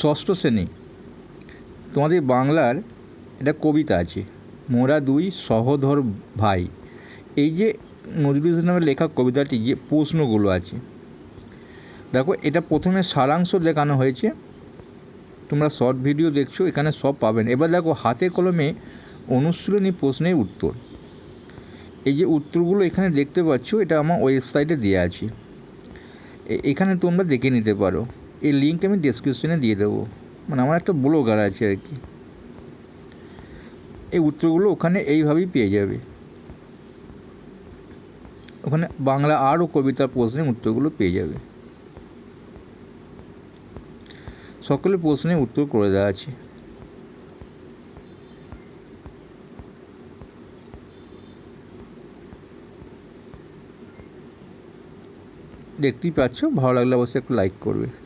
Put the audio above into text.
ষষ্ঠ শ্রেণি। তোমাদের বাংলার একটা কবিতা আছে, মোরা দুই সহধর ভাই। এই যে নজরুল ইসলামের লেখা কবিতাটি যে প্রশ্নগুলো আছে, দেখো এটা প্রথমে সারাংশ দেখানো হয়েছে। তোমরা শর্ট ভিডিও দেখছ, এখানে সব পাবেন। এবার দেখো হাতে কলমে অনুশীলনী প্রশ্নের উত্তর। এই যে উত্তরগুলো এখানে দেখতে পাচ্ছ, এটা আমার ওয়েবসাইটে দেওয়া আছে। এখানে তোমরা দেখে নিতে পারো। এই লিঙ্ক আমি ডেসক্রিপশনে দিয়ে দেবো। মানে আমার একটা ব্লগার আছে আর কি। এই উত্তরগুলো ওখানে এইভাবেই পেয়ে যাবে। ওখানে বাংলা আরও কবিতা প্রশ্নের উত্তরগুলো পেয়ে যাবে। সকলে প্রশ্নের উত্তর করে দেওয়া আছে। দেখতেই পাচ্ছ, ভালো লাগলে অবশ্যই একটু লাইক করবে।